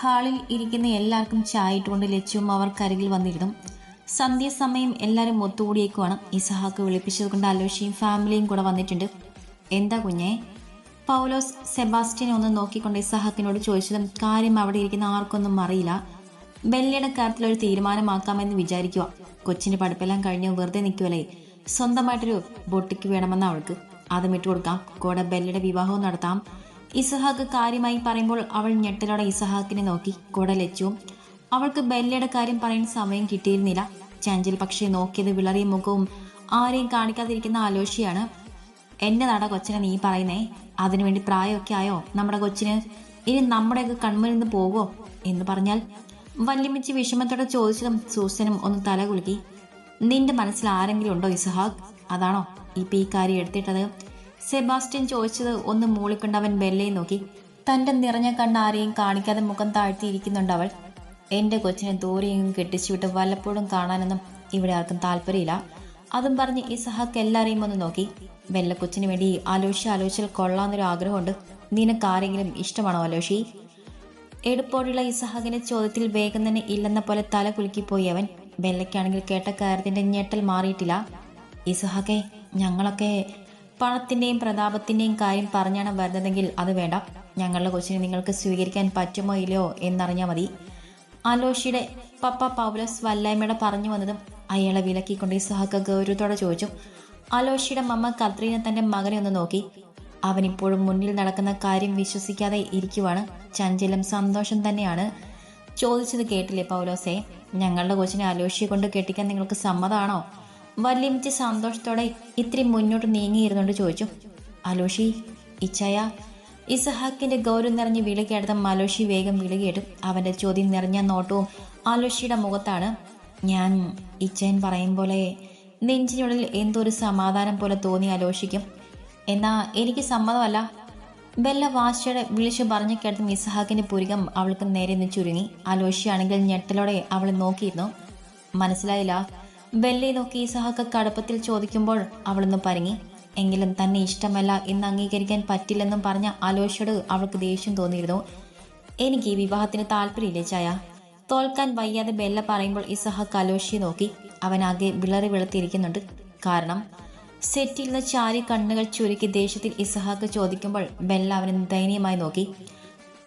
ഹാളിൽ ഇരിക്കുന്ന എല്ലാവർക്കും ചായ ഇട്ടുകൊണ്ട് ലച്ചും അവർക്കരികിൽ വന്നിരുന്നു. സന്ധ്യാസമയം എല്ലാവരും ഒത്തുകൂടിയേക്കുവാണ്. ഇസഹാക്ക് വിളിപ്പിച്ചത് കൊണ്ട് അലോഷയും ഫാമിലിയും കൂടെ വന്നിട്ടുണ്ട്. എന്താ കുഞ്ഞേ? പൗലോസ് സെബാസ്റ്റ്യനെ ഒന്ന് നോക്കിക്കൊണ്ട് ഇസഹാക്കിനോട് ചോദിച്ചതും കാര്യം അവിടെ ഇരിക്കുന്ന ആർക്കൊന്നും അറിയില്ല. ബെല്ലിയുടെ കാര്യത്തിൽ ഒരു തീരുമാനമാക്കാമെന്ന് വിചാരിക്കുക. കൊച്ചിന്റെ പഠിപ്പെല്ലാം കഴിഞ്ഞ് വെറുതെ നിൽക്കുമല്ലേ സ്വന്തമായിട്ടൊരു ബൊട്ടിക്ക് വേണമെന്ന് അവൾക്ക്. അതും ഇട്ടുകൊടുക്കാം. കൂടെ ബെല്ലിയുടെ വിവാഹവും നടത്താം. ഇസഹാക്ക് കാര്യമായി പറയുമ്പോൾ അവൾ ഞെട്ടലോടെ ഇസഹാക്കിനെ നോക്കി. കുടലെച്ചു അവൾക്ക് ബെല്ലയുടെ കാര്യം പറയാൻ സമയം കിട്ടിയിരുന്നില്ല. ചഞ്ചൽ പക്ഷേ നോക്കിയത് വിളറിയ മുഖവും ആരെയും കാണിക്കാതിരിക്കുന്ന ആലോഷിയാണ് എന്റെ നട കൊച്ചിനെ നീ പറയുന്നേ? അതിനുവേണ്ടി പ്രായമൊക്കെ ആയോ? നമ്മുടെ കൊച്ചിന് ഇനി നമ്മുടെയൊക്കെ കൺമുന്നിൽ നിന്ന് പോകുമോ എന്ന് പറഞ്ഞാൽ വല്യമിച്ച് വിഷമത്തോടെ ചോദിച്ചതും സൂസനും ഒന്ന് തല കുലുക്കി നിന്റെ മനസ്സിൽ ആരെങ്കിലും ഉണ്ടോ ഇസഹാഖ് അതാണോ? ഇപ്പൊ ഈ കാര്യം എടുത്തിട്ടത് സെബാസ്റ്റ്യൻ ചോദിച്ചത് ഒന്ന് മൂളിക്കൊണ്ട് അവൻ ബെല്ലയെ നോക്കി. തന്റെ നിറഞ്ഞ കണ്ണ് ആരെയും കാണിക്കാതെ മുഖം താഴ്ത്തിയിരിക്കുന്നുണ്ട് അവൾ. എന്റെ കൊച്ചിനെ ദൂരെയും കെട്ടിച്ചുവിട്ട് വല്ലപ്പോഴും കാണാനൊന്നും ഇവിടെ ആർക്കും താല്പര്യമില്ല. അതും പറഞ്ഞ് ഇസഹാക്ക് എല്ലാരെയും ഒന്ന് നോക്കി. കൊച്ചിന് വേണ്ടി ആലോചിച്ച് ആലോചിച്ചാൽ കൊള്ളാന്നൊരു ആഗ്രഹമുണ്ട്. നിനക്ക് ആരെങ്കിലും ഇഷ്ടമാണോ ആലോഷി എടുപ്പോടുള്ള ഇസഹാക്കിന്റെ ചോദ്യത്തിൽ വേഗം തന്നെ ഇല്ലെന്ന പോലെ തല കുലുക്കിപ്പോയി അവൻ. ബെല്ലയ്ക്കാണെങ്കിൽ കേട്ട കാര്യത്തിന്റെ ഞെട്ടൽ മാറിയിട്ടില്ല. ഇസഹാക്കെ ഞങ്ങളൊക്കെ പണത്തിന്റെയും പ്രതാപത്തിന്റെയും കാര്യം പറഞ്ഞാണ് വരുന്നതെങ്കിൽ അത് വേണ്ട. ഞങ്ങളുടെ കൊച്ചിനെ നിങ്ങൾക്ക് സ്വീകരിക്കാൻ പറ്റുമോ ഇല്ലയോ എന്നറിഞ്ഞാൽ മതി. അലോഷിയുടെ പപ്പ പൗലസ് വല്ലായ്മയുടെ പറഞ്ഞു വന്നതും അയാളെ വിലക്കിക്കൊണ്ട് സഹക ഗൗരവത്തോടെ ചോദിച്ചു. അലോഷിയുടെ മമ്മ കത്രീന തന്റെ മകനെ ഒന്ന് നോക്കി. അവൻ ഇപ്പോഴും മുന്നിൽ നടക്കുന്ന കാര്യം വിശ്വസിക്കാതെ ഇരിക്കുവാണ്. ചഞ്ചലം സന്തോഷം തന്നെയാണ്. ചോദിച്ചത് കേട്ടില്ലേ പൗലോസേ? ഞങ്ങളുടെ കൊച്ചിനെ അലോഷിയെ കൊണ്ട് കെട്ടിക്കാൻ നിങ്ങൾക്ക് സമ്മതമാണോ വല്യമിച്ച് സന്തോഷത്തോടെ ഇത്തിരി മുന്നോട്ട് നീങ്ങിയിരുന്നുകൊണ്ട് ചോദിച്ചു അലോഷി ഇച്ചയ ഇസഹാക്കിന്റെ ഗൗരവം നിറഞ്ഞ് വിളി മലോഷി വേഗം വിളികേട്ടു അവന്റെ ചോദ്യം നിറഞ്ഞ നോട്ടവും അലോഷിയുടെ മുഖത്താണ്. ഞാൻ ഇച്ചയൻ പറയും പോലെ നെഞ്ചിനുള്ളിൽ എന്തോ ഒരു സമാധാനം പോലെ തോന്നി അലോഷിക്കും. എന്നാ എനിക്ക് സമ്മതമല്ല. ബെല്ല വാശയുടെ വിളിച്ചു പറഞ്ഞു കേട്ട ഇസഹാക്കിന്റെ പുരികം അവൾക്ക് നേരെ നിന്ന് ചുരുങ്ങി. അലോഷിയാണെങ്കിൽ ഞെട്ടലോടെ അവളെ നോക്കിയിരുന്നു. മനസ്സിലായില്ല ബെല്ലയെ നോക്കി ഇസഹാക്ക് കടുപ്പത്തിൽ ചോദിക്കുമ്പോൾ അവളൊന്ന് പരങ്ങി. എങ്കിലും തന്നെ ഇഷ്ടമല്ല എന്ന് അംഗീകരിക്കാൻ പറ്റില്ലെന്നും പറഞ്ഞ അലോഷയോട് അവൾക്ക് ദേഷ്യം തോന്നിയിരുന്നു. എനിക്ക് ഈ വിവാഹത്തിന് താല്പര്യമില്ലേ ചായ? തോൽക്കാൻ വയ്യാതെ ബെല്ല പറയുമ്പോൾ ഇസഹാക്ക് അലോഷിയെ നോക്കി. അവനാകെ വിളറി വെളുത്തിരിക്കുന്നുണ്ട്. കാരണം? സെറ്റിൽ നിന്ന് ചാരി കണ്ണുകൾ ചുരുക്കി ദേഷ്യത്തിൽ ഇസഹാക്ക് ചോദിക്കുമ്പോൾ ബെല്ല അവനെ ദയനീയമായി നോക്കി.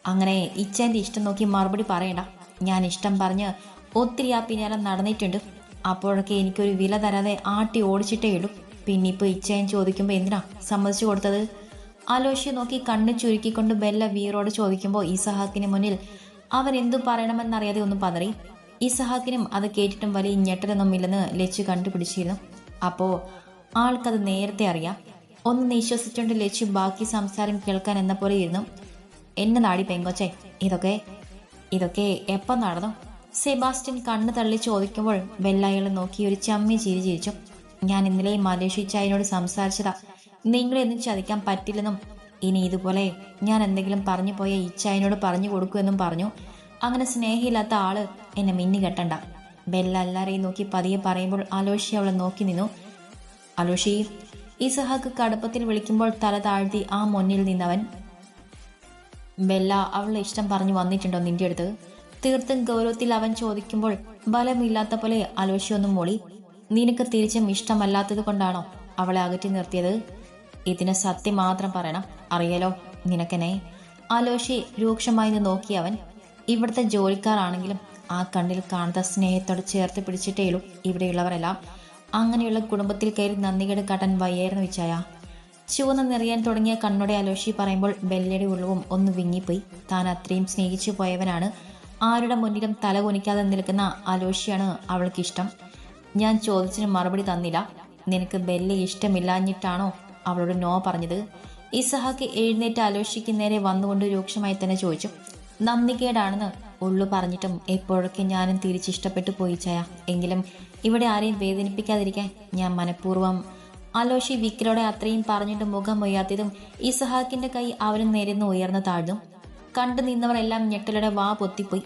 അങ്ങനെ ഇച്ചേന്റെ ഇഷ്ടം നോക്കി മറുപടി പറയണ്ട. ഞാൻ ഇഷ്ടം പറഞ്ഞ് ഒത്തിരി ആ പിന്നാലെ നടന്നിട്ടുണ്ട്. അപ്പോഴൊക്കെ എനിക്കൊരു വില തരാതെ ആട്ടി ഓടിച്ചിട്ടേ ഇടും പിന്നെ ഇപ്പോൾ ഇച്ചയൻ ചോദിക്കുമ്പോൾ എന്തിനാ സമ്മതിച്ചു കൊടുത്തത്? ആലോചിച്ച് നോക്കി കണ്ണ് ചുരുക്കിക്കൊണ്ട് ബെല്ല വീറോട് ചോദിക്കുമ്പോൾ ഇസഹാക്കിന് മുന്നിൽ അവൻ എന്തു പറയണമെന്നറിയാതെ ഒന്ന് പതറി. ഇസഹാക്കിനും അത് കേട്ടിട്ടും വലിയ ഞെട്ടലൊന്നുമില്ലെന്ന് ലച്ചു കണ്ടുപിടിച്ചിരുന്നു. അപ്പോൾ ആൾക്കത് നേരത്തെ അറിയാം. ഒന്ന് നിശ്വസിച്ചുകൊണ്ട് ലച്ചു ബാക്കി സംസാരം കേൾക്കാൻ എന്ന പോലെ ഇരുന്നു. എന്നെ നാടി പെങ്കോച്ചേ ഇതൊക്കെ ഇതൊക്കെ എപ്പം നടന്നു? സെബാസ്റ്റ്യൻ കണ്ണു തള്ളി ചോദിക്കുമ്പോൾ വെള്ളായികളെ നോക്കി ഒരു ചമ്മി ചിരി ചിരിച്ചു. ഞാൻ ഇന്നലെ മലേഷ്യച്ചായനോട് സംസാരിച്ചതാ. നിങ്ങളെയൊന്നും ചതിക്കാൻ പറ്റില്ലെന്നും ഇനി ഇതുപോലെ ഞാൻ എന്തെങ്കിലും പറഞ്ഞു പോയ ഇച്ചായനോട് പറഞ്ഞു കൊടുക്കുമെന്നും പറഞ്ഞു. അങ്ങനെ സ്നേഹമില്ലാത്ത ആൾ എന്നെ മിന്നി കെട്ടണ്ട. ബെല്ല എല്ലാരെയും നോക്കി പതിയെ പറയുമ്പോൾ അലോഷി അവളെ നോക്കി നിന്നു. അലോഷി ഇസഹാക്ക് കടുപ്പത്തിൽ വിളിക്കുമ്പോൾ തല താഴ്ത്തി ആ മുന്നിൽ നിന്നവൻ. ബെല്ല അവളുടെ ഇഷ്ടം പറഞ്ഞു വന്നിട്ടുണ്ടോ നിന്റെ അടുത്ത്? തീർത്തും ഗൗരവത്തിൽ അവൻ ചോദിക്കുമ്പോൾ ബലമില്ലാത്ത പോലെ അലോഷി ഒന്നും മൊളി. നിനക്ക് തിരിച്ചും ഇഷ്ടമല്ലാത്തത് കൊണ്ടാണോ അവളെ അകറ്റി നിർത്തിയത്? ഇതിന് സത്യം മാത്രം പറയണം. അറിയാലോ നിനക്കെന്നെ? അലോഷി രൂക്ഷമായി നോക്കി അവൻ. ഇവിടുത്തെ ജോലിക്കാരാണെങ്കിലും ആ കണ്ണിൽ കാണുന്ന സ്നേഹത്തോട് ചേർത്ത് പിടിച്ചിട്ടേയുള്ളൂ ഇവിടെയുള്ളവരെല്ലാം. അങ്ങനെയുള്ള കുടുംബത്തിൽ കയറി നന്ദികേട് കാട്ടാൻ വയ്യായിരുന്നു വിച്ചായ. ചുവന്ന് നിറയാൻ തുടങ്ങിയ കണ്ണോടെ അലോഷി പറയുമ്പോൾ ബെല്ലയുടെ ഉള്ളവും ഒന്ന് വിങ്ങിപ്പോയി. താൻ അത്രയും സ്നേഹിച്ചു പോയവനാണ്. ആരുടെ മുന്നിലും തലകുനിക്കാതെ നിൽക്കുന്ന അലോഷിയാണ് അവൾക്കിഷ്ടം ഞാൻ ചോദിച്ചതിന് മറുപടി തന്നില്ല. നിനക്ക് ബെല്ലെ ഇഷ്ടമില്ലാഞ്ഞിട്ടാണോ അവളോട് നോ പറഞ്ഞത്? ഇസഹാക്ക് എഴുന്നേറ്റ് അലോഷിക്ക് നേരെ വന്നുകൊണ്ട് രൂക്ഷമായി തന്നെ ചോദിച്ചു. നന്ദികേടാണെന്ന് ഉള്ളു പറഞ്ഞിട്ടും എപ്പോഴൊക്കെ ഞാനും തിരിച്ചിഷ്ടപ്പെട്ടു പോയി ചായ. എങ്കിലും ഇവിടെ ആരെയും വേദനിപ്പിക്കാതിരിക്കാൻ ഞാൻ മനഃപൂർവം അലോഷി വിക്കലോടെ അത്രയും പറഞ്ഞിട്ട് മുഖം ഉയർത്തിയതും ഇസഹാക്കിന്റെ കൈ അവനും നേരെ നിന്ന് ഉയർന്നു താഴ്ന്നു. കണ്ടു നിന്നവരെല്ലാം ഞെട്ടലയുടെ വാ പൊത്തിപ്പോയി.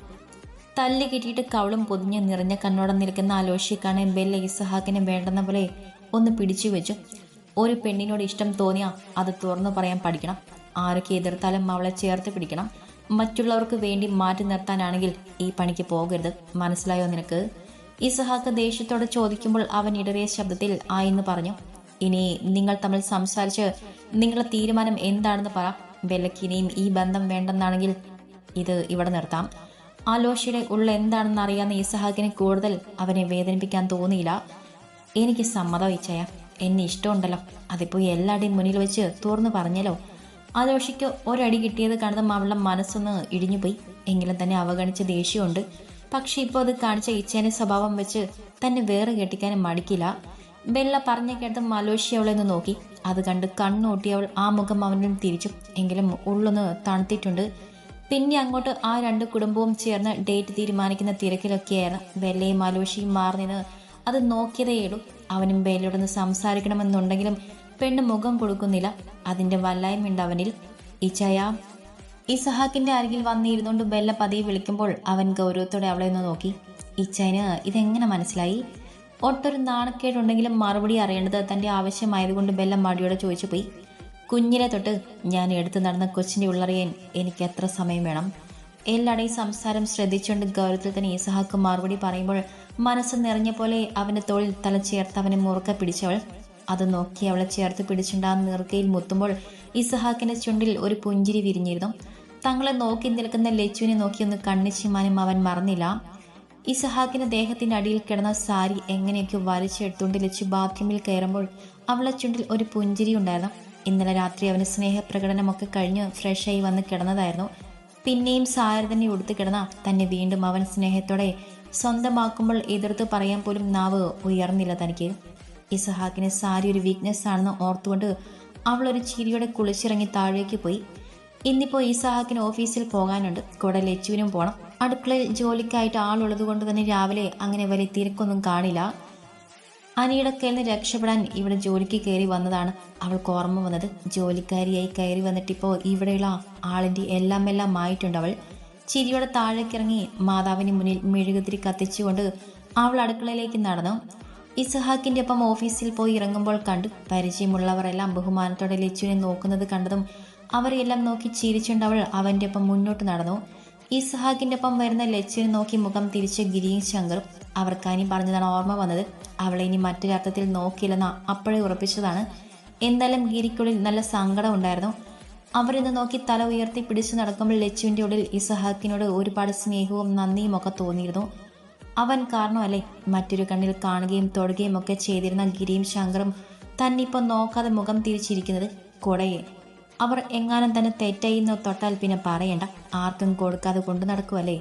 തല്ലി കിട്ടിയിട്ട് കവളും പൊതിഞ്ഞ് നിറഞ്ഞ കണ്ണോടെ നിൽക്കുന്ന കാണാൻ ബെല്ല ഇസഹാക്കിനെ വേണ്ടെന്ന പോലെ ഒന്ന് പിടിച്ചു വെച്ചു. ഒരു പെണ്ണിനോട് ഇഷ്ടം തോന്നിയാ അത് തുറന്നു പറയാൻ പഠിക്കണം. ആരൊക്കെ എതിർത്താലും അവളെ ചേർത്ത് പിടിക്കണം. മറ്റുള്ളവർക്ക് വേണ്ടി മാറ്റി നിർത്താനാണെങ്കിൽ ഈ പണിക്ക് പോകരുത്. മനസ്സിലായോ നിനക്ക്? ഇസഹാക്ക് ദേഷ്യത്തോടെ ചോദിക്കുമ്പോൾ അവൻ ഇടറിയ ശബ്ദത്തിൽ ആയെന്ന് പറഞ്ഞു. ഇനി നിങ്ങൾ തമ്മിൽ സംസാരിച്ച് നിങ്ങളുടെ തീരുമാനം എന്താണെന്ന് പറ. ബെല്ലക്കിനെയും ഈ ബന്ധം വേണ്ടെന്നാണെങ്കിൽ ഇത് ഇവിടെ നിർത്താം. ആലോഷയുടെ ഉള്ള എന്താണെന്ന് അറിയാവുന്ന ഇസഹാക്കിനെ കൂടുതൽ അവനെ വേദനിപ്പിക്കാൻ തോന്നിയില്ല. എനിക്ക് സമ്മതം ഇച്ചയ എന്നെ ഇഷ്ടമുണ്ടല്ലോ. അതിപ്പോൾ എല്ലാവരുടെയും മുന്നിൽ വെച്ച് തുറന്നു പറഞ്ഞല്ലോ. ആലോഷിക്ക് ഒരടി കിട്ടിയത് കാണുന്ന അവളുടെ മനസ്സൊന്ന് ഇടിഞ്ഞുപോയി. എങ്കിലും തന്നെ അവഗണിച്ച ദേഷ്യമുണ്ട്. പക്ഷെ ഇപ്പോൾ അത് കാണിച്ച ഇച്ചേനെ സ്വഭാവം വെച്ച് തന്നെ വേറെ കെട്ടിക്കാനും മടിക്കില്ല. ബെല്ല പറഞ്ഞു കേട്ട് മലോഷി അവളെ നോക്കി. അത് കണ്ട് കണ്ണൂട്ടി അവൾ ആ മുഖം അവനും തിരിച്ചു. എങ്കിലും ഉള്ളൊന്ന് തണുത്തിട്ടുണ്ട്. പിന്നെ അങ്ങോട്ട് ആ രണ്ട് കുടുംബവും ചേർന്ന് ഡേറ്റ് തീരുമാനിക്കുന്ന തിരക്കിലൊക്കെയായിരുന്നു. ബെല്ലയും മലോഷിയും മാറിനിന്ന് അത് നോക്കിയതേയുള്ളൂ അവനും ബെല്ലയോടൊന്ന് സംസാരിക്കണമെന്നുണ്ടെങ്കിലും പെണ്ണ് മുഖം കൊടുക്കുന്നില്ല അതിന്റെ വല്ലായ്മയുണ്ട് അവനിൽ. ഇച്ചയ ഇസഹാക്കിന്റെ അരികിൽ വന്നിരുന്നുകൊണ്ട് ബെല്ല പതിയെ വിളിക്കുമ്പോൾ അവൻ ഗൗരവത്തോടെ അവളെ ഒന്ന് നോക്കി. ഇച്ചയന് ഇതെങ്ങനെ മനസ്സിലായി? ഒട്ടൊരു നാണക്കേടുണ്ടെങ്കിലും മറുപടി അറിയേണ്ടത് തന്റെ ആവശ്യമായതുകൊണ്ട് ബെല്ല മടിയോടെ ചോദിച്ചു പോയി. കുഞ്ഞിലെ തൊട്ട് ഞാൻ എടുത്തു നടന്ന കൊച്ചിന്റെ ഉള്ളറിയാൻ എനിക്ക് എത്ര സമയം വേണം എല്ലാടെയും സംസാരം ശ്രദ്ധിച്ചുകൊണ്ട് ഗൗരവത്തിൽ തന്നെ ഇസഹാക്ക് മറുപടി പറയുമ്പോൾ മനസ്സ് നിറഞ്ഞ പോലെ അവന്റെ തോളിൽ തല ചേർത്ത് അവനെ മുറുക്ക പിടിച്ചവൾ. അത് നോക്കി അവളെ ചേർത്ത് പിടിച്ചുണ്ടാകുന്ന നിറുക്കയിൽ മുത്തുമ്പോൾ ഇസഹാക്കിന്റെ ചുണ്ടിൽ ഒരു പുഞ്ചിരി വിരിഞ്ഞിരുന്നു. തങ്ങളെ നോക്കി നിൽക്കുന്ന ലച്ചുവിനെ നോക്കിയൊന്ന് കണ്ണിച്ചിമാനും അവൻ മറന്നില്ല. ഇസഹാക്കിന്റെ ദേഹത്തിന്റെ അടിയിൽ കിടന്ന സാരി എങ്ങനെയൊക്കെ വലിച്ചെടുത്തുകൊണ്ട് ലച്ചു ബാത്റൂമിൽ കയറുമ്പോൾ അവളെ ചുണ്ടിൽ ഒരു പുഞ്ചിരി ഉണ്ടായിരുന്നു. ഇന്നലെ രാത്രി അവന് സ്നേഹപ്രകടനമൊക്കെ കഴിഞ്ഞ് ഫ്രഷായി വന്ന് കിടന്നതായിരുന്നു. പിന്നെയും സാരി തന്നെ ഉടുത്ത് കിടന്ന തന്നെ വീണ്ടും അവൻ സ്നേഹത്തോടെ സ്വന്തമാക്കുമ്പോൾ എതിർത്ത് പറയാൻ പോലും നാവ് ഉയർന്നില്ല തനിക്ക്. ഇസഹാക്കിന് സാരി ഒരു വീക്ക്നെസ് ആണെന്ന് ഓർത്തുകൊണ്ട് അവൾ ഒരു ചിരിയോടെ കുളിച്ചിറങ്ങി താഴേക്ക് പോയി. ഇന്നിപ്പോൾ ഇസഹാക്കിന് ഓഫീസിൽ പോകാനുണ്ട്. കൂടെ ലച്ചുവിനും പോകണം അടുക്കളയിൽ ജോലിക്കായിട്ട് ആളുള്ളത് കൊണ്ട് തന്നെ രാവിലെ അങ്ങനെ വലിയ തിരക്കൊന്നും കാണില്ല. അനിയുടെ കയ്യിൽ നിന്ന് രക്ഷപ്പെടാൻ ഇവിടെ ജോലിക്ക് കയറി വന്നതാണ് അവൾക്ക് ഓർമ്മ വന്നത്. ജോലിക്കാരിയായി കയറി വന്നിട്ടിപ്പോൾ ഇവിടെയുള്ള ആളിന്റെ എല്ലാം എല്ലാം ആയിട്ടുണ്ട് അവൾ. ചിരിയോടെ താഴേക്കിറങ്ങി മാതാവിന് മുന്നിൽ മെഴുകുതിരി കത്തിച്ചുകൊണ്ട് അവൾ അടുക്കളയിലേക്ക് നടന്നു. ഇസഹാക്കിന്റെ ഒപ്പം ഓഫീസിൽ പോയി ഇറങ്ങുമ്പോൾ കണ്ടു പരിചയമുള്ളവരെല്ലാം ബഹുമാനത്തോടെ ലച്ചുവിനെ നോക്കുന്നത് കണ്ടതും അവരെല്ലാം നോക്കി ചിരിച്ചുകൊണ്ട് അവൾ അവന്റെ ഒപ്പം മുന്നോട്ട് നടന്നു. ഇസഹാക്കിന്റെ ഒപ്പം വരുന്ന ലച്ചുവിനെ നോക്കി മുഖം തിരിച്ച് ഗിരിയും ശങ്കറും. അവർക്കാനി പറഞ്ഞതാണ് ഓർമ്മ വന്നത്. അവളെ ഇനി മറ്റൊരർത്ഥത്തിൽ നോക്കിയില്ലെന്ന് അപ്പോഴേ ഉറപ്പിച്ചതാണ്. എന്തായാലും ഗിരിക്കുള്ളിൽ നല്ല സങ്കടം ഉണ്ടായിരുന്നു. അവരിന്ന് നോക്കി തല ഉയർത്തി പിടിച്ചു നടക്കുമ്പോൾ ലച്ചുവിന്റെ ഉള്ളിൽ ഇസഹാക്കിനോട് ഒരുപാട് സ്നേഹവും നന്ദിയും ഒക്കെ തോന്നിയിരുന്നു. അവൻ കാരണമല്ലേ മറ്റൊരു കണ്ണിൽ കാണുകയും തൊടുകയും ഒക്കെ ചെയ്തിരുന്ന ഗിരിയും ശങ്കറും തന്നിപ്പോൾ നോക്കാതെ മുഖം തിരിച്ചിരിക്കുന്നത്? കൊടയെ. അവർ എങ്ങാനും തന്നെ തെറ്റായിന്ന് തൊട്ടാൽ പിന്നെ പറയണ്ട. ആർക്കും കൊടുക്കാതെ കൊണ്ടു നടക്കുമല്ലേ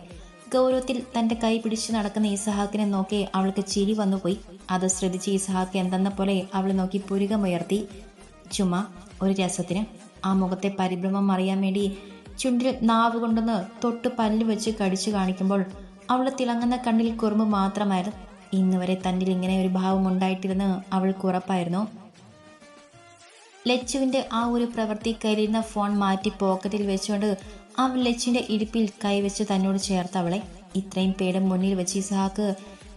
ഗൗരവത്തിൽ തന്റെ കൈ പിടിച്ചു നടക്കുന്ന ഇസഹാക്കിനെ നോക്കി അവൾക്ക് ചിരി വന്നുപോയി. അത് ശ്രദ്ധിച്ച് ഇസഹാക്ക് എന്തെന്ന പോലെ അവളെ നോക്കി പുരുകമുയർത്തി ചുമ ഒരു രസത്തിന്. ആ മുഖത്തെ പരിഭ്രമം അറിയാൻ വേണ്ടി ചുണ്ടിൽ നാവ് കൊണ്ടൊന്ന് തൊട്ട് പല്ല് വെച്ച് കടിച്ചു കാണിക്കുമ്പോൾ അവൾ തിളങ്ങുന്ന കണ്ണിൽ കുറുമ്പ് മാത്രമായിരുന്നു. ഇന്നുവരെ തന്നിൽ ഇങ്ങനെ ഒരു ഭാവം ഉണ്ടായിട്ടിരുന്ന് അവൾക്ക് ഉറപ്പായിരുന്നു. ലച്ചുവിന്റെ ആ ഒരു പ്രവൃത്തി കയ്യിലിരുന്ന ഫോൺ മാറ്റി പോക്കറ്റിൽ വെച്ചുകൊണ്ട് അവൾ ലച്ചുവിന്റെ ഇടുപ്പിൽ കൈവച്ച് തന്നോട് ചേർത്ത് അവളെ. ഇത്രയും പേടെ മുന്നിൽ വെച്ച് ഇസഹാക്ക്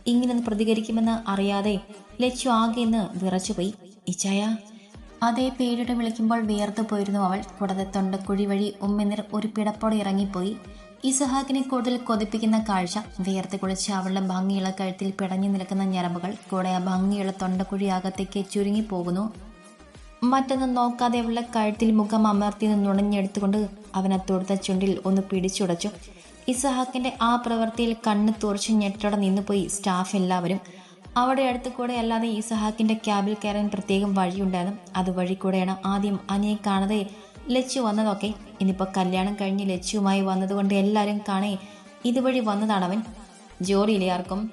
ഇങ്ങനെ പ്രതികരിക്കുമെന്ന് അറിയാതെ ലച്ചു ആകെ എന്ന് വിറച്ചുപോയി. ഇച്ചായ അതേ പേരുടെ വിളിക്കുമ്പോൾ വിയർത്ത് പോയിരുന്നു അവൾ. കൂടാതെ തൊണ്ടക്കുഴി വഴി ഉമ്മിനിർ ഒരു പിടപ്പോടെ ഇറങ്ങിപ്പോയി. ഇസഹാക്കിനെ കൂടുതൽ കൊതിപ്പിക്കുന്ന കാഴ്ച വിയർത്ത് കുളിച്ച് അവളുടെ ഭംഗിയുള്ള കഴുത്തിൽ പിടഞ്ഞു നിൽക്കുന്ന ഞരമ്പുകൾ കൂടെ ആ ഭംഗിയുള്ള തൊണ്ടക്കുഴി അകത്തേക്ക് ചുരുങ്ങിപ്പോകുന്നു. മറ്റൊന്നും നോക്കാതെ അവളുടെ കഴുത്തിൽ മുഖം അമർത്തി നുണഞ്ഞെടുത്തുകൊണ്ട് അവനെ തൊടുത്ത ചുണ്ടിൽ ഒന്ന് പിടിച്ചുടച്ചു. ഇസഹാക്കിന്റെ ആ പ്രവൃത്തിയിൽ കണ്ണ് തുറച്ച് ഞെട്ടോടെ നിന്നുപോയി സ്റ്റാഫ് എല്ലാവരും. അവിടെ അടുത്ത് കൂടെ അല്ലാതെ ഇസഹാക്കിന്റെ ക്യാബിൽ കയറാൻ പ്രത്യേകം വഴിയുണ്ടായിരുന്നു. അതുവഴി കൂടെയാണ് ആദ്യം അനിയെ കാണാതെ ലച്ചു വന്നതൊക്കെ. ഇനിയിപ്പോൾ കല്യാണം കഴിഞ്ഞ് ലച്ചുവുമായി വന്നതുകൊണ്ട് എല്ലാവരും കാണേ ഇതുവഴി വന്നതാണവൻ. ജോലിയില്ലേ ആർക്കും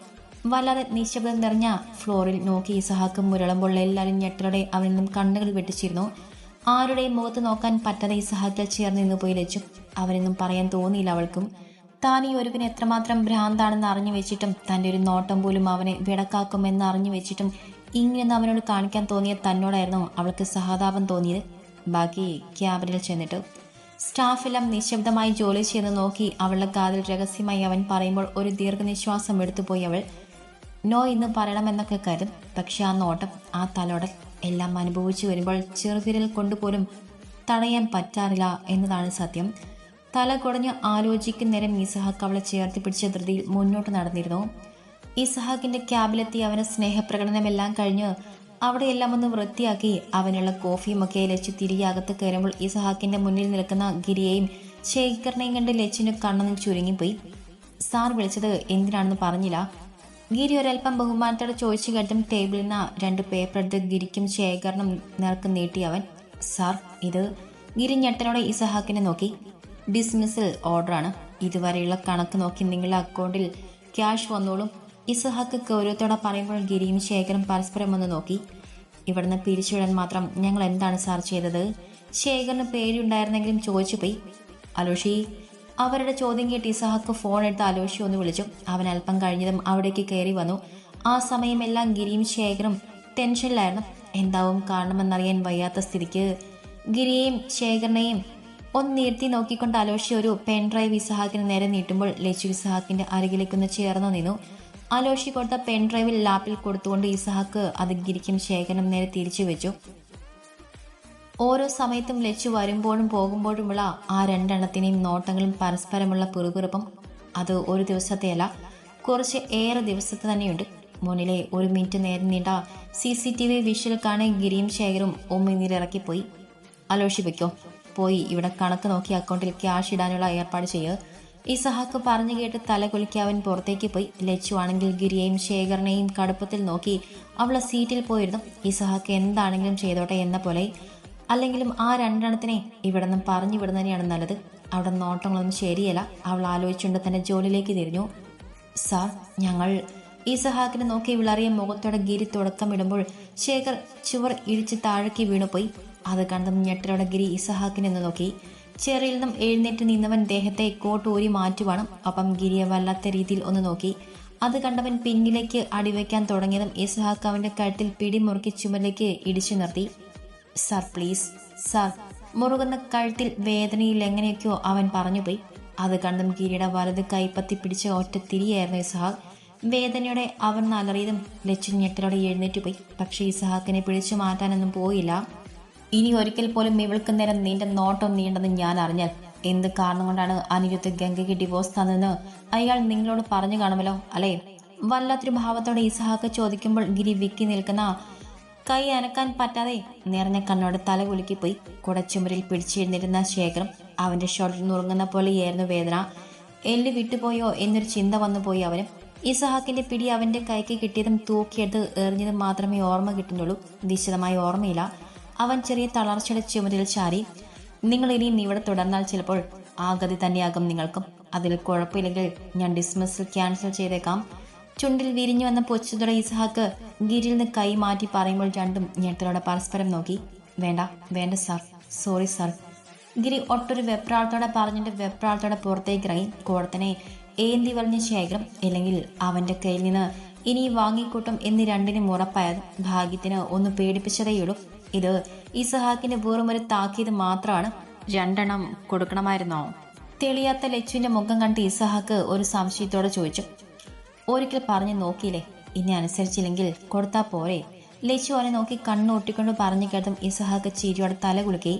വല്ലാതെ നിശബ്ദം നിറഞ്ഞ ഫ്ലോറിൽ നോക്കി ഇസഹാക്കും മുരളുമ്പോൾ എല്ലാവരും ഞെട്ടലോടെ അവനിൽ നിന്നും കണ്ണുകൾ വെട്ടിച്ചിരുന്നു. ആരുടെയും മുഖത്ത് നോക്കാൻ പറ്റാതെ ഇസഹാക്കിൽ ചേർന്ന് നിന്ന് പോയി ലച്ചു അവനൊന്നും പറയാൻ തോന്നിയില്ല അവൾക്കും. താൻ ഈ ഒരുവിന് എത്രമാത്രം ഭ്രാന്താണെന്ന് അറിഞ്ഞു വെച്ചിട്ടും തന്റെ ഒരു നോട്ടം പോലും അവനെ വിടക്കാക്കുമെന്ന് അറിഞ്ഞു വെച്ചിട്ടും ഇങ്ങനെ അവനോട് കാണിക്കാൻ തോന്നിയ തന്നോടായിരുന്നു അവൾക്ക് സഹതാപം തോന്നിയത്. ബാക്കി ക്യാബിനിൽ ചെന്നിട്ട്. സ്റ്റാഫെല്ലാം നിശബ്ദമായി ജോലി ചെയ്ത് നോക്കി അവളുടെ കാതിൽ രഹസ്യമായി അവൻ പറയുമ്പോൾ ഒരു ദീർഘനിശ്വാസം എടുത്തുപോയി അവൾ. നോ ഇന്ന് പറയണമെന്നൊക്കെ കരുതും. പക്ഷെ ആ നോട്ടം ആ തലോടൽ എല്ലാം അനുഭവിച്ചു വരുമ്പോൾ ചെറുവിരൽ കൊണ്ടുപോലും തടയാൻ പറ്റാറില്ല എന്നതാണ് സത്യം. തല കുടഞ്ഞ് ആലോചിക്കുന്നേരം ഇസഹാക്ക് അവളെ ചേർത്തി പിടിച്ച ധൃതിയിൽ മുന്നോട്ട് നടന്നിരുന്നു. ഇസഹാക്കിന്റെ ക്യാബിലെത്തി അവനെ സ്നേഹപ്രകടനമെല്ലാം കഴിഞ്ഞ് അവിടെയെല്ലാം ഒന്ന് വൃത്തിയാക്കി അവനുള്ള കോഫിയും ഒക്കെ ലച്ച് തിരികെ അകത്ത് കയറുമ്പോൾ ഇസഹാക്കിന്റെ മുന്നിൽ നിൽക്കുന്ന ഗിരിയെയും ശേഖറിനെയും കണ്ട് ലച്ചിന് കണ്ണെന്ന് ചുരുങ്ങിപ്പോയി. സാർ വിളിച്ചത് എന്തിനാണെന്ന് പറഞ്ഞില്ല. ഗിരി ഒരൽപ്പം ബഹുമാനത്തോടെ ചോദിച്ചു കേട്ടും ടേബിളിൽ നിന്ന് രണ്ട് പേപ്പർ എടുത്ത് ഗിരിക്കും ശേഖരനും നേർക്ക് നീട്ടി അവൻ സാർ ഇത് ഗിരി ഞെട്ടനോടെ ഇസഹാക്കിനെ നോക്കി. ഡിസ്മിസൽ ഓർഡറാണ്. ഇതുവരെയുള്ള കണക്ക് നോക്കി നിങ്ങളുടെ അക്കൗണ്ടിൽ ക്യാഷ് വന്നോളും. ഇസഹാക്ക് ഗൗരവത്തോടെ പറയുമ്പോൾ ഗിരിയും ശേഖരും പരസ്പരം ഒന്ന് നോക്കി. ഇവിടുന്ന് പിരിച്ചുവിടാൻ മാത്രം ഞങ്ങൾ എന്താണ് സാർ ചെയ്തത്? ശേഖറിന് പേരുണ്ടായിരുന്നെങ്കിലും ചോദിച്ചു പോയി അലോഷി അവരുടെ ചോദ്യം കേട്ട് ഇസഹാക്ക് ഫോൺ എടുത്ത് അലോഷി ഒന്ന് വിളിച്ചു. അവൻ അല്പം കഴിഞ്ഞതും അവിടേക്ക് കയറി വന്നു. ആ സമയമെല്ലാം ഗിരിയും ശേഖരും ടെൻഷനിലായിരുന്നു. എന്താവും കാണണമെന്നറിയാൻ വയ്യാത്ത സ്ഥിതിക്ക് ഗിരിയെയും ശേഖരനെയും ഒന്ന് നിർത്തി നോക്കിക്കൊണ്ട് അലോഷി ഒരു പെൻ ഡ്രൈവ് ഇസഹാക്കിന് നേരെ നീട്ടുമ്പോൾ ലച്ചു ഇസഹാക്കിന്റെ അരികിലേക്കൊന്ന് ചേർന്ന് നിന്നു. അലോഷി കൊടുത്ത പെൻ ഡ്രൈവിൽ ലാപ്പിൽ കൊടുത്തുകൊണ്ട് ഇസഹാക്ക് അത് ഗിരിക്കും ശേഖരനും നേരെ തിരിച്ചു വെച്ചു. ഓരോ സമയത്തും ലച്ചു വരുമ്പോഴും പോകുമ്പോഴുമുള്ള ആ രണ്ടെണ്ണത്തിനെയും നോട്ടങ്ങളും പരസ്പരമുള്ള പിറുപിറുപ്പും അത് ഒരു ദിവസത്തെയല്ല കുറച്ച് ഏറെ ദിവസത്തെ തന്നെയുണ്ട്. മുന്നിലെ ഒരു മിനിറ്റ് നേരം നീണ്ട C C T V visual കാണാൻ ഗിരിയും ശേഖരും ഉമ്മിനീരിറക്കിപ്പോയി അലോഷിപ്പിക്കോ പോയി ഇവിടെ കണക്ക് നോക്കി അക്കൗണ്ടിൽ ക്യാഷ് ഇടാനുള്ള ഏർപ്പാട് ചെയ്യുക ഇസഹാക്ക് പറഞ്ഞു കേട്ട് തല കുലുക്കി പുറത്തേക്ക് പോയി. ലച്ചു ആണെങ്കിൽ ഗിരിയെയും ശേഖരനെയും കടുപ്പത്തിൽ നോക്കി അവളെ സീറ്റിൽ പോയിരുന്നു. ഇസഹാക്ക് എന്താണെങ്കിലും ചെയ്തോട്ടെ എന്ന പോലെ അല്ലെങ്കിലും ആ രണ്ടെണ്ണത്തിനെ ഇവിടെ പറഞ്ഞു വിടുന്നതിനെയാണ് നല്ലത്. അവിടെ നോട്ടങ്ങളൊന്നും ശരിയല്ല. അവൾ ആലോചിച്ചുകൊണ്ട് തന്നെ ജോലിയിലേക്ക് തിരിഞ്ഞു. സാർ ഞങ്ങൾ ഈ ഇസഹാക്കിനെ നോക്കി വിളറിയ മുഖത്തോടെ ഗിരി തുടക്കം ഇടുമ്പോൾ ശേഖർ ചുവർ ഇഴിച്ച് താഴേക്ക് വീണുപോയി. അത് കണ്ടും ഞെട്ടലോടെ ഗിരി ഇസഹാക്കിനെ ഒന്ന് നോക്കി. ചെറിയിൽ നിന്നും എഴുന്നേറ്റ് നിന്നവൻ ദേഹത്തെ കോട്ട് ഊരി മാറ്റുവാണ്. ഒപ്പം ഗിരിയെ വല്ലാത്ത രീതിയിൽ ഒന്ന് നോക്കി. അത് കണ്ടവൻ പിന്നിലേക്ക് അടിവയ്ക്കാൻ തുടങ്ങിയതും ഇസഹാക്ക് അവന്റെ കഴുത്തിൽ പിടിമുറുക്കി ചുമലേക്ക് ഇടിച്ചു നിർത്തി. Sir please. സാർ മുറുകുന്ന കഴുത്തിൽ വേദനയിൽ എങ്ങനെയൊക്കെയോ അവൻ പറഞ്ഞുപോയി. അത് കണ്ടും കിരീട വലത് കൈപ്പത്തി പിടിച്ച ഒറ്റ തിരിയായിരുന്നു ഇസഹാഖ് വേദനയുടെ അവൻ നലറിയതും ലച്ചു ഞെട്ടലോടെ എഴുന്നേറ്റ് പോയി. പക്ഷേ ഇസഹാക്കിനെ പിടിച്ചു മാറ്റാനൊന്നും പോയില്ല. ഇനി ഒരിക്കൽ പോലും ഇവൾക്ക് നേരം നിന്റെ നോട്ടം നീണ്ടെന്ന് ഞാൻ അറിഞ്ഞാൽ എന്ത് കാരണം കൊണ്ടാണ് അനിരുദ്ധ ഗംഗയ്ക്ക് ഡിവോഴ്സ് തന്നതെന്ന് അയാൾ നിങ്ങളോട് പറഞ്ഞു കാണുമല്ലോ അല്ലേ? വല്ലാത്തൊരു ഭാവത്തോടെ ഇസഹാക്ക് ചോദിക്കുമ്പോൾ ഗിരി വിക്കി നിൽക്കുന്ന കൈ അനക്കാൻ പറ്റാതെ നിറഞ്ഞ കണ്ണോട് തല കുലുക്കിപ്പോയി. കുടച്ചുമരിൽ പിടിച്ചിരുന്നിരുന്ന ശേഖരം അവന്റെ ഷോട്ടിൽ നുറുങ്ങുന്ന പോലെയായിരുന്നു വേദന. എല്ല് വിട്ടുപോയോ എന്നൊരു ചിന്ത വന്നു പോയി അവനും. ഇസഹാക്കിന്റെ പിടി അവന്റെ കൈക്ക് കിട്ടിയതും തൂക്കിയെടുത്ത് എറിഞ്ഞതും മാത്രമേ ഓർമ്മ കിട്ടുന്നുള്ളൂ. വിശദമായി ഓർമ്മയില്ല. അവൻ ചെറിയ തളർച്ചയുടെ ചുമരിൽ ചാരി നിങ്ങൾ ഇനിയും ഇവിടെ തുടർന്നാൽ ചിലപ്പോൾ ആ ഗതി തന്നെയാകും നിങ്ങൾക്കും. അതിൽ കുഴപ്പമില്ലെങ്കിൽ ഞാൻ ഡിസ്മിസ് ക്യാൻസൽ ചെയ്തേക്കാം. ചുണ്ടിൽ വിരിഞ്ഞു വന്ന പൊച്ചുതുട ഇസഹാക്ക് ഗിരിയിൽ നിന്ന് കൈ മാറ്റി പറയുമ്പോൾ രണ്ടും ഞെട്ടലോടെ പരസ്പരം നോക്കി. വേണ്ട വേണ്ട സാർ. Sorry sir. ഗിരി ഒട്ടൊരു വെപ്രാളത്തോടെ പറഞ്ഞിട്ട് വെപ്രാളത്തോടെ പുറത്തേക്ക് ഇറങ്ങി കോടത്തിനെ ഏന്തി പറഞ്ഞ ശേഖരം ഇല്ലെങ്കിൽ അവന്റെ കയ്യിൽ നിന്ന് ഇനി വാങ്ങിക്കൂട്ടും എന്ന് രണ്ടിനും ഉറപ്പായത് ഭാഗ്യത്തിന് ഒന്ന് പേടിപ്പിച്ചതേയുള്ളൂ. ഇത് ഇസഹാക്കിന്റെ വെറും ഒരു താക്കീത് മാത്രമാണ്. രണ്ടെണ്ണം കൊടുക്കണമായിരുന്നോ? തെളിയാത്ത ലച്ചുവിന്റെ മുഖം കണ്ട് ഇസഹാക്ക് ഒരു സംശയത്തോടെ ചോദിച്ചു. ഒരിക്കൽ പറഞ്ഞു നോക്കിയില്ലേ? ഇനി അനുസരിച്ചില്ലെങ്കിൽ കൊടുത്താ പോരെ. ലച്ചു അവനെ നോക്കി കണ്ണു ഒട്ടിക്കൊണ്ട് പറഞ്ഞു കേട്ടും ഇസഹാക്ക് ചിരിയോടെ തല കുലുക്കി.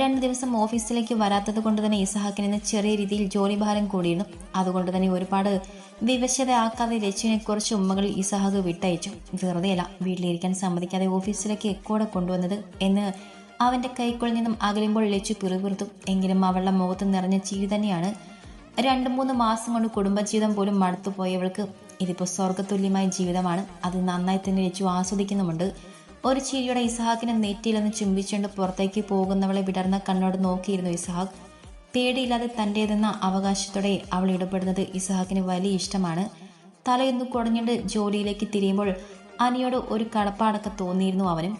രണ്ട് ദിവസം ഓഫീസിലേക്ക് വരാത്തത് കൊണ്ട് തന്നെ ഇസഹാക്കിന് ഇന്ന് ചെറിയ രീതിയിൽ ജോലി ഭാരം കൂടിയിരുന്നു. അതുകൊണ്ട് തന്നെ ഒരുപാട് വിവശതയാക്കാതെ ലച്ചുവിനെ കുറച്ച് ഉമ്മകളിൽ ഇസഹാക്ക് വിട്ടയച്ചു. വെറുതെയല്ല വീട്ടിലിരിക്കാൻ സമ്മതിക്കാതെ ഓഫീസിലേക്ക് കൂടെ കൊണ്ടുവന്നത് എന്ന് അവന്റെ കൈക്കുള്ളിൽ നിന്നും അകലുമ്പോൾ ലച്ചു പിറുപിറുത്തു. എങ്കിലും അവളുടെ മുഖത്ത് നിറഞ്ഞ ചിരി തന്നെയാണ് രണ്ട് മൂന്ന് മാസം കൊണ്ട് കുടുംബജീവിതം പോലും മടുത്തു പോയവൾക്ക് ഇതിപ്പോൾ സ്വർഗതുല്യമായ ജീവിതമാണ്. അത് നന്നായി തന്നെ രചു ആസ്വദിക്കുന്നുമുണ്ട്. ഒരു ചിരിയുടെ ഇസഹാക്കിനെ നെറ്റിയിലൊന്ന് ചുംബിച്ചുകൊണ്ട് പുറത്തേക്ക് പോകുന്നവളെ വിടർന്ന കണ്ണോട് നോക്കിയിരുന്നു ഇസഹാഖ് പേടിയില്ലാതെ തന്റേതെന്ന അവകാശത്തോടെ അവൾ ഇടപെടുന്നത് ഇസഹാക്കിന് വലിയ ഇഷ്ടമാണ്. തലയൊന്ന് കുടഞ്ഞിട്ട് ജോലിയിലേക്ക് തിരിയുമ്പോൾ അനിയോട് ഒരു കടപ്പാടൊക്കെ തോന്നിയിരുന്നു അവനും.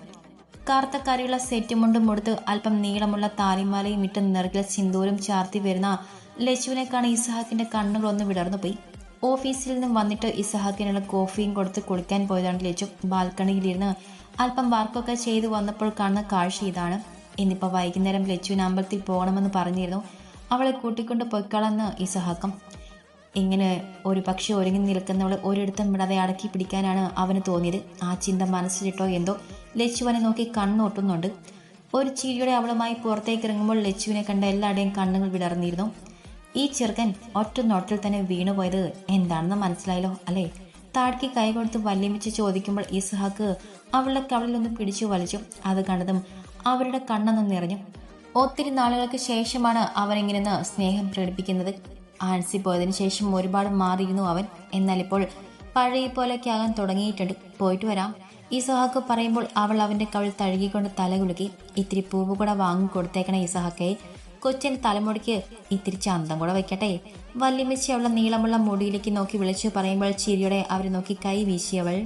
കറുത്ത കറിയുള്ള സെറ്റുമുണ്ടും മുടുത്ത് അല്പം നീളമുള്ള താലിമാലയും ഇട്ട് നിറകിൽ സിന്ദൂരം ചാർത്തി വരുന്ന ലച്ചുവിനെ കാണാൻ ഇസഹാക്കിന്റെ കണ്ണുകളൊന്ന് വിടർന്നു പോയി ഓഫീസിൽ നിന്നും വന്നിട്ട് ഇസഹാക്കിനുള്ള കോഫിയും കൊടുത്ത് കുളിക്കാൻ പോയതാണ് ലച്ചു. ബാൽക്കണിയിലിരുന്ന് അല്പം വർക്കൊക്കെ ചെയ്തു വന്നപ്പോൾ കാണുന്ന കാഴ്ച ഇതാണ്. ഇന്നിപ്പോൾ വൈകുന്നേരം ലച്ചുവിന് അമ്പലത്തിൽ പോകണമെന്ന് പറഞ്ഞിരുന്നു. അവളെ കൂട്ടിക്കൊണ്ട് പൊയ്ക്കളന്ന് ഇസഹാക്കം. ഇങ്ങനെ ഒരു പക്ഷെ ഒരുങ്ങി നിൽക്കുന്നവൾ ഒരിടത്തും വിടാതെ അടക്കി പിടിക്കാനാണ് അവന് തോന്നിയത്. ആ ചിന്ത മനസ്സിലിട്ടോ എന്തോ ലച്ചുവനെ നോക്കി കണ്ണോട്ടുന്നുണ്ട്. ഒരു ചിരിയോടെ അവളുമായി പുറത്തേക്ക് ഇറങ്ങുമ്പോൾ ലച്ചുവിനെ കണ്ട എല്ലാവരുടെയും കണ്ണുകൾ വിടർന്നിരുന്നു. ഈ ചെറുക്കൻ ഒറ്റ നോട്ടിൽ തന്നെ വീണുപോയത് എന്താണെന്ന് മനസ്സിലായല്ലോ അല്ലേ? താഴ്ക്ക് കൈ കൊടുത്ത് വല്യമിച്ച് ചോദിക്കുമ്പോൾ ഇസ്ഹാക്ക് അവളുടെ കവളിലൊന്ന് പിടിച്ചു വലിച്ചു. അത് കണ്ടതും അവരുടെ കണ്ണൊന്നും നിറഞ്ഞു. ഒത്തിരി നാളുകൾക്ക് ശേഷമാണ് അവനിങ്ങനെ സ്നേഹം പ്രകടിപ്പിക്കുന്നത്. ആൻസി പോയതിനു ശേഷം ഒരുപാട് മാറിയിരുന്നു അവൻ. എന്നാൽ ഇപ്പോൾ പഴയ പോലെയൊക്കെ ആകാൻ തുടങ്ങിയിട്ടുണ്ട്. പോയിട്ട് വരാം. ഇസഹാക്ക് പറയുമ്പോൾ അവൾ അവന്റെ കവിൾ തഴുകിക്കൊണ്ട് തല കുലുക്കി. ഇത്തിരി പൂവ് കൂടെ വാങ്ങി കൊടുത്തേക്കണേ ഇസഹാക്കെ. കൊച്ചിന് തലമുടിക്ക് ഇത്തിരി ചന്തം കൂടെ വെക്കട്ടെ. വല്യമ്മച്ചി അവളുടെ നീളമുള്ള മുടിയിലേക്ക് നോക്കി വിളിച്ചു പറയുമ്പോൾ ചിരിയോടെ അവരെ നോക്കി കൈ വീശിയവൾ